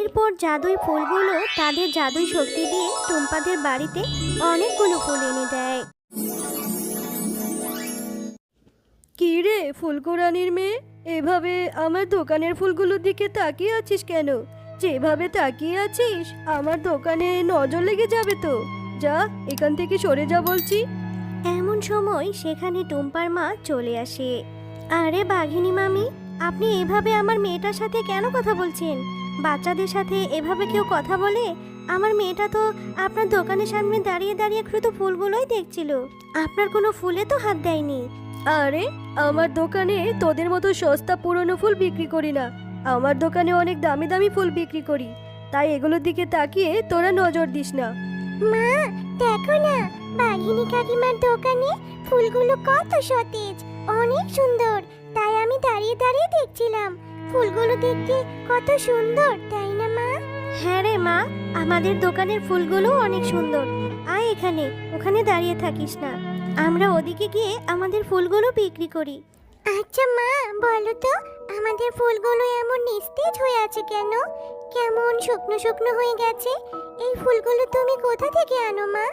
এরপর জাদুই ফুলগুলো তাদের জাদুই শক্তি দিয়ে টুম্পাদের বাড়িতে অনেকগুলো ফুল এনে দেয়। কি রে ফুলকুরানির মেয়ে? এভাবে আমার দোকানের ফুলগুলোর দিকে তাকিয়ে আছিস কেন? যেভাবে তাকিয়ে আছিস আমার দোকানে নজর লেগে যাবে তো। যা এখান থেকে সরে যা বলছি। এমন সময় সেখানে টুম্পার মা চলে আসে। আরে বাঘিনী মামি আপনি এভাবে আমার মেয়েটার সাথে কেন কথা বলছেন? বাচ্চাদের সাথে এভাবে কেউ কথা বলে? আমার মেয়েটা তো আপনার দোকানের সামনে দাঁড়িয়ে দাঁড়িয়ে শুধু ফুলগুলোই দেখছিল। আপনার কোনো ফুলে তো হাত দেয়নি। আরে আমার দোকানে তোদের মতো সস্তা পুরনো ফুল বিক্রি করি না। আমার দোকানে অনেক দামি দামি ফুল বিক্রি করি। তাই এগুলোর দিকে তাকিয়ে তোরা নজর দিস না। মা দেখো না বাঘিনী কাকিমার দোকানে ফুলগুলো কত সতেজ অনেক সুন্দর। তাই আমি দাঁড়িয়ে দাঁড়িয়ে দেখছিলাম। ফুলগুলো দেখতে কত সুন্দর তাই না মা? হ্যাঁ রে মা আমাদের দোকানের ফুলগুলো অনেক সুন্দর। আয় এখানে ওখানে দাঁড়িয়ে থাকিস না। আমরা ওদিকে গিয়ে আমাদের ফুলগুলো বিক্রি করি। আচ্ছা মা বলো তো আমাদের ফুলগুলো এমন নিস্তেজ হয়ে আছে কেন? কেমন শুকনো শুকনো হয়ে গেছে? এই ফুলগুলো তুমি কোথা থেকে আনো মা?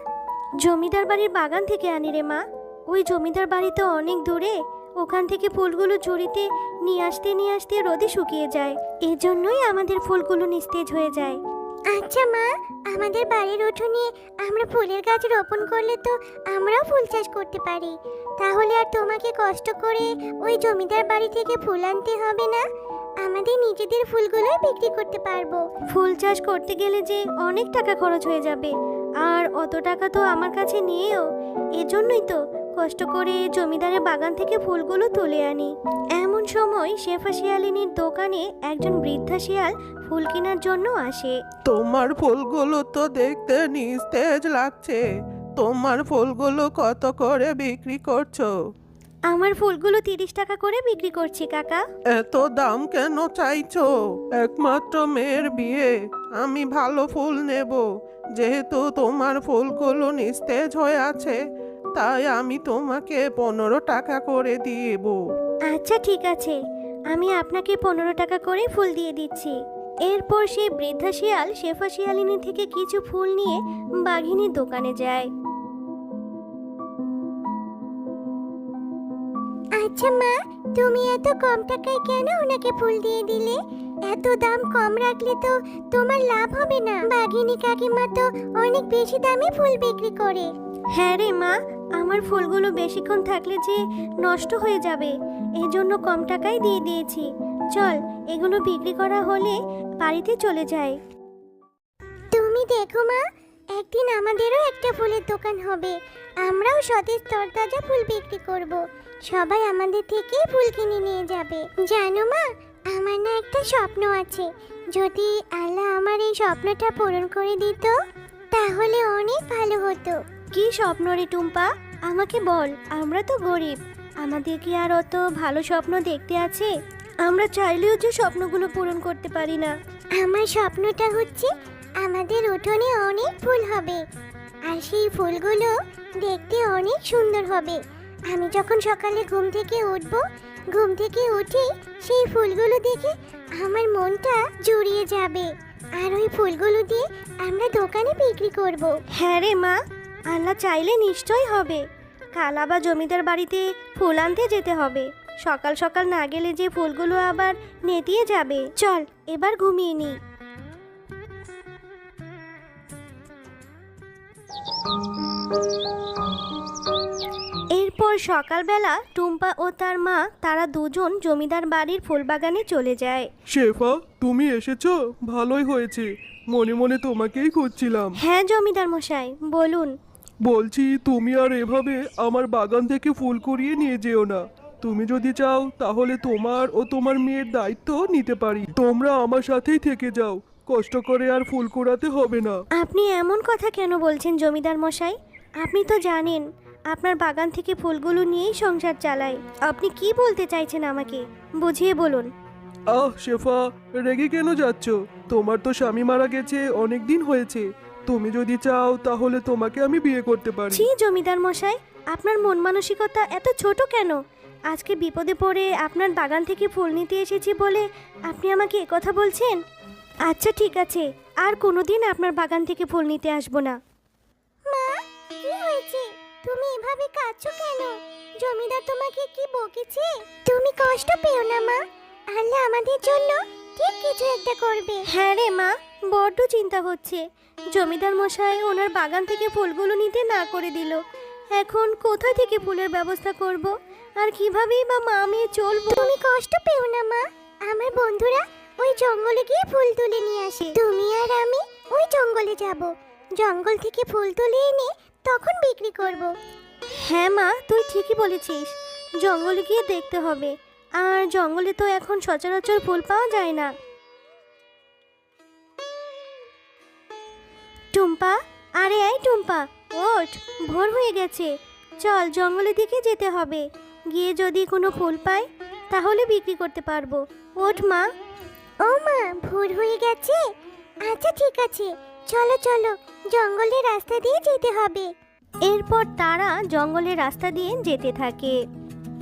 জমিদার বাড়ির বাগান থেকে আনি রে মা। ওই জমিদার বাড়ি তো অনেক দূরে। ওখান থেকে ফুলগুলো ঝুড়িতে নিয়ে আসতে নিয়ে আসতে রোদে শুকিয়ে যায়। এই জন্যই আমাদের ফুলগুলো নিস্তেজ হয়ে যায়। আচ্ছা মা আমাদের বাড়ির উঠোনে আমরা ফুলের গাছ রোপণ করলে তো আমরাও ফুল চাষ করতে পারি। তাহলে আর তোমাকে কষ্ট করে ওই জমিদার বাড়ি থেকে ফুল আনতে হবে না? আমাদের নিজেদের ফুলগুলোই বিক্রি করতে পারব। ফুল চাষ করতে গেলে যে অনেক টাকা খরচ হয়ে যাবে। আর অত টাকা তো আমার কাছে নিয়েও। এজন্যই তো কষ্ট করে জমিদারের বাগান থেকে ফুলগুলো তুলে আনি। এমন সময় শেফা শিয়ালিনীর দোকানে একজন বৃদ্ধা শিয়াল ফুল কেনার জন্য আসে। তোমার ফুলগুলো তো দেখতে নিস্তেজ লাগছে। তোমার ফুলগুলো কত করে বিক্রি করছ? আমার ফুলগুলো তিরিশ টাকা করে বিক্রি করছি কাকা। এত দাম কেন চাইছো? একমাত্র মেয়ের বিয়ে। আমি ভালো ফুল নেব। যেহেতু তোমার ফুলগুলো নিস্তেজ হয়ে আছে তাই আমি তোমাকে পনেরো টাকা করে দিব। আচ্ছা ঠিক আছে। আমি আপনাকে পনেরো টাকা করে ফুল দিয়ে দিচ্ছি। এরপর সে বৃদ্ধা শিয়াল শেফা শিয়ালিনী থেকে কিছু ফুল নিয়ে বাঘিনীর দোকানে যায়। আচ্ছা মা তুমি এত কম টাকায় কেন ওনাকে ফুল দিয়ে দিলে? এত দাম কম রাখলে তো তোমার লাভ হবে না। বাঘিনী কাকিমা তো অনেক বেশি দামে ফুল বিক্রি করে। হ্যাঁ রে মা আমার ফুলগুলো বেশিক্ষণ থাকলে যে নষ্ট হয়ে যাবে এই জন্য কম টাকায় দিয়ে দিয়েছি। চল, এগুলো বিক্রি করা হলে বাড়িতে চলে যাই। তুমি দেখো মা, একদিন আমাদেরও একটা ফুলের দোকান হবে। আমরাও সতেজ তরতাজা ফুল বিক্রি করব। সবাই আমাদের থেকেই ফুল কিনে নিয়ে যাবে। জানো মা, আমার না একটা স্বপ্ন আছে। যদি আল্লাহ আমার এই স্বপ্নটা পূরণ করে দিত, তাহলে অনেক ভালো হতো। কি স্বপ্ন রে টুম্পা? আমাকে বল আমরা তো গরিব। আমাদের কি আর অত ভালো স্বপ্ন দেখতে আছে? আমরা চাইলেও যে স্বপ্নগুলো পূরণ করতে পারি না। আমার স্বপ্নটা হচ্ছে আমাদের উঠোনে অনেক ফুল হবে। আর সেই ফুলগুলো দেখতে অনেক সুন্দর হবে। আমি যখন সকালে ঘুম থেকে উঠব ঘুম থেকে উঠে সেই ফুলগুলো দেখে আমার মনটা জুড়িয়ে যাবে। আর ওই ফুলগুলো দিয়ে আমরা দোকানে বিক্রি করব। হ্যাঁ রে মা আল্লাহ চাইলে নিশ্চয় হবে। কাল আবার জমিদার বাড়িতে ফুল আনতে যেতে হবে। সকাল সকাল না গেলে যে ফুলগুলো আবার নেতিয়ে যাবে। চল এবার ঘুমিয়ে নি এরপর সকালবেলা টুম্পা ও তার মা তারা দুজন জমিদার বাড়ির ফুলবাগানে চলে যায়। শেফা তুমি এসেছ? ভালোই হয়েছে। মনে মনে তোমাকেই খুঁজছিলাম। হ্যাঁ জমিদার মশাই বলুন। বলছি তুমি আর এভাবে আমার বাগান থেকে ফুল কুড়িয়ে নিয়ে যেও না। তুমি যদি চাও তাহলে তোমার ও তোমার মেয়ের দায়িত্ব নিতে পারি। তোমরা আমার সাথেই থেকে যাও কষ্ট করে আর ফুল কুড়াতে হবে না। আপনি এমন কথা কেন বলছেন জমিদার মশাই? আপনি তো জানেন আপনার বাগান থেকে ফুলগুলো নিয়েই সংসার চালাই আপনি কি বলতে চাইছেন আমাকে? বুঝিয়ে বলুন। আহ শেফা রেগে কেন যাচ্ছ? তোমার তো স্বামী মারা গেছে অনেক দিন হয়েছে। তুমি যদি চাও তাহলে তোমাকে আমি বিয়ে করতে পারি। ছি জমিদার মশাই আপনার মন মানসিকতা এত ছোট কেন? আজকে বিপদে পড়ে আপনার বাগান থেকে ফুল নিতে এসেছি বলে আপনি আমাকে কথা বলছেন? আচ্ছা ঠিক আছে আর কোনোদিন আপনার বাগান থেকে ফুল নিতে আসব না। মা কি হয়েছে? তুমি এভাবে কাঁদছো কেন? জমিদার তোমাকে কি বকেছে? তুমি কষ্ট পেও না মা। আল্লাহ আমাদের জন্য ঠিক কিছু একটা করবে। হ্যাঁ রে মা বড্ড চিন্তা হচ্ছে। জমিদার মশাই ওনার বাগান থেকে ফুলগুলো নিতে না করে দিল। এখন কোথা থেকে ফুলের ব্যবস্থা করব? আর কিভাবেই বা মা আমি চলবো? তুমি কষ্ট পেও না মা। আমার বন্ধুরা ওই জঙ্গলে গিয়ে ফুল তুলে নিয়ে আসে। তুমি আর আমি ওই জঙ্গলে যাব। জঙ্গল থেকে ফুল তুলে এনে তখন বিক্রি করব। হ্যাঁ মা তুই ঠিকই বলেছিস। জঙ্গলে গিয়ে দেখতে হবে। আর জঙ্গলে তো এখন সচরাচর ফুল পাওয়া যায় না। ওঠ ভোর হয়ে গেছে। চল জঙ্গলের দিকে যেতে হবে। গিয়ে যদি কোনো ফুল পাই তাহলে বিক্রি করতে পারব। ওঠ মা। ও মা ভোর হয়ে গেছে? আচ্ছা ঠিক আছে। চলো চলো জঙ্গলের রাস্তা দিয়ে যেতে হবে। এরপর তারা জঙ্গলের রাস্তা দিয়ে যেতে থাকে।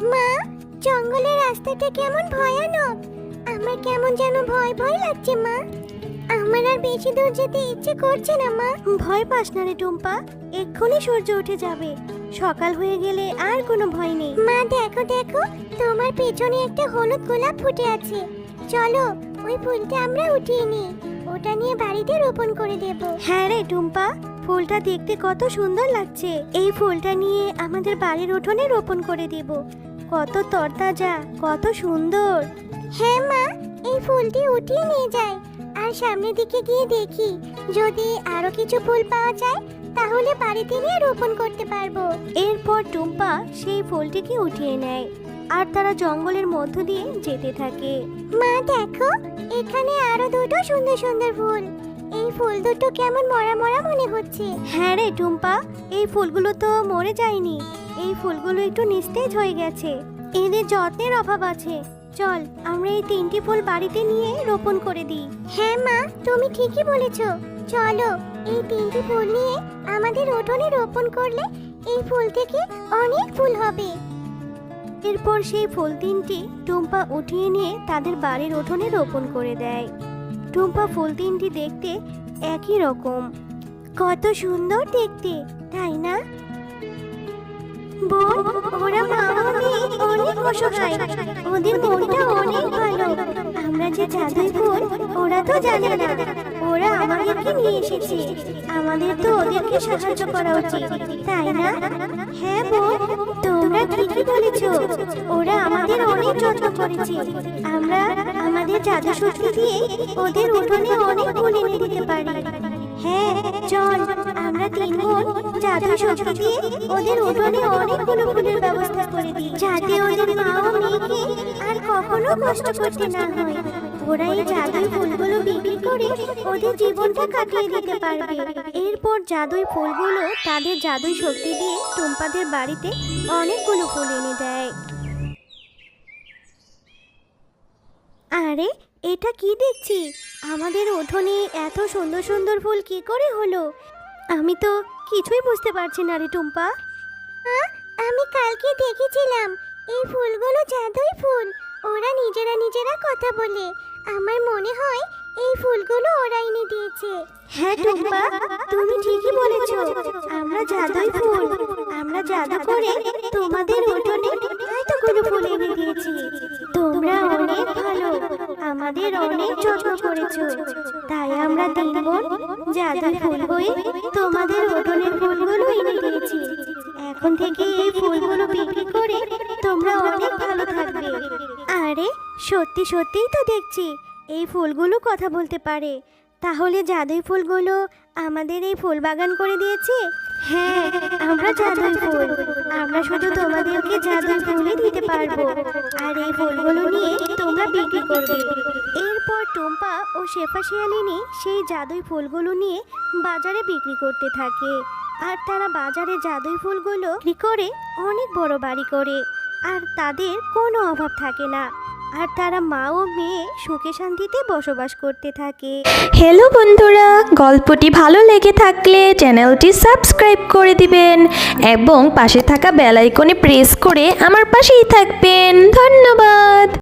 মা জঙ্গলের রাস্তাটা কেমন ভয়ানক! আমার কেমন যেন ভয় ভয় লাগছে মা। আমার আর বেশি দূর যেতে ইচ্ছে করছে না মা। ভয় পাস না রে টুম্পা। এক্ষুনি সূর্য উঠে যাবে। সকাল হয়ে গেলে আর কোনো ভয় নেই। মা দেখো দেখো তোমার পেছনে একটা হলুদ গোলাপ ফুটে আছে। চলো ওই ফুলটা আমরা উঠিয়ে নিই। ওটা নিয়ে বাড়িতে রোপণ করে দেব। হ্যাঁ রে টুম্পা ফুলটা দেখতে কত সুন্দর লাগছে। এই ফুলটা নিয়ে আমাদের বাড়ির উঠোনে রোপণ করে দেব। কত তরতাজা কত সুন্দর। হ্যাঁ মা এই ফুলটি উঠিয়ে নিয়ে যাই। আর সামনের দিকে গিয়ে দেখি যদি আরও কিছু ফুল পাওয়া যায় তাহলে বাড়িতে নিয়ে রোপণ করতে পারব। এরপর টুম্পা সেই ফুলটিকে উঠিয়ে নেয় আর তারা জঙ্গলের মধ্য দিয়ে যেতে থাকে। মা, দেখো, এখানে আরও দুটো সুন্দর সুন্দর ফুল। এই ফুল দুটো কেমন মরা মরা মনে হচ্ছে। হ্যাঁ রে টুম্পা, এই ফুলগুলো তো মরে যায়নি। এই ফুলগুলো একটু নিস্তেজ হয়ে গেছে। এদের যত্নের অভাব আছে। চল, আমরা এই তিনটি ফুল বাড়িতে নিয়ে রোপণ করে দিই। হ্যাঁ মা, তুমি ঠিকই বলেছ। চলো, এই তিনটি ফুল নিয়ে আমাদের উঠোনে রোপণ করলে এই ফুল থেকে অনেক ফুল হবে। এরপর সেই ফুল তিনটি টুম্পা উঠিয়ে নিয়ে তাদের বাড়ির উঠোনে রোপণ করে দেয়। টুম্পা ফুল তিনটি দেখতে একই রকম। কত সুন্দর দেখতে, তাই না? বোন ওরা মা ও মেয়ে অনেক অসহায় ওদের মনটা অনেক ভালো আমরা যে জাদুই ফুল ওরা তো জানে না ওরা আমাদেরকে নিয়ে এসেছে আমাদের তো ওদেরকে সাহায্য করা উচিত তাই না হ্যাঁ বোন তোমরা ঠিকই বলেছ ওরা আমাদের অনেক যত্ন করেছে আমরা আমাদের জাদু শক্তি দিয়ে ওদের উঠোনে অনেক ফুল এনে দিতে পারি। হ্যাঁ চল, আমরা তিন বোন জাদু শক্তি দিয়ে ওদের উঠোনে অনেকগুলো ফুলের ব্যবস্থা করে দিই। যাতে ওদের মা ও মেয়েকে আর কখনো কষ্ট করতে না হয়। ওরা এই জাদুই ফুলগুলো বিক্রি করে ওদের জীবনটা কাটিয়ে দিতে পারবে। এরপর জাদুই ফুলগুলো তাদের জাদুই শক্তি দিয়ে টুম্পাদের বাড়িতে অনেকগুলো ফুল এনে দেয়। আরে এটা কি দেখছি? আমাদের উঠোনে এত সুন্দর সুন্দর ফুল কি করে হলো? আমি তো কিছুই বুঝতে পারছি না রে টুম্পা। আমি কালকে দেখেছিলাম। এই ফুলগুলো জাদুই ফুল। ওরা নিজেরা নিজেরা কথা বলে। আমার মনে হয় এই ফুলগুলো ওরা এনে দিয়েছে। হ্যাঁ টুম্পা তুমি ঠিকই বলেছ। আমরা জাদুই ফুল। আমরা জাদু করে তোমাদের উঠোনে ফুল এনে দিয়েছি তোমরা অনেক ভালো, আমাদের অনেক যত্ন করেছ। তাই আমরা তিন বোন জাদুই ফুল হয়ে তোমাদের উঠোনের ফুলগুলো এনে দিয়েছি এখন থেকে এই ফুলগুলো বিক্রি করে তোমরা অনেক ভালো থাকবে। আরে, সত্যি সত্যিই তো দেখছি, এই ফুলগুলো কথা বলতে পারে। তাহলে জাদুই ফুলগুলো আমাদের এই ফুল বাগান করে দিয়েছে? হ্যাঁ আমরা জাদুই ফুল। আমরা শুধু তোমাদেরকে জাদুই ফুলই দিতে পারব। আর এই ফুলগুলো নিয়ে তোমরা বিক্রি করবে। এরপর টুম্পা ও শেফা শিয়ালিনী সেই জাদুই ফুলগুলো নিয়ে বাজারে বিক্রি করতে থাকে। আর তারা বাজারে জাদুই ফুলগুলো বিক্রি করে অনেক বড় বাড়ি করে। আর তাদের কোনো অভাব থাকে না। আর তারা মা ও মেয়ে সুখে শান্তিতে বসবাস করতে থাকে। হ্যালো বন্ধুরা, গল্পটি ভালো লেগে থাকলে চ্যানেলটি সাবস্ক্রাইব করে দিবেন এবং পাশে থাকা বেল আইকনে প্রেস করে আমার পাশেই থাকবেন। ধন্যবাদ।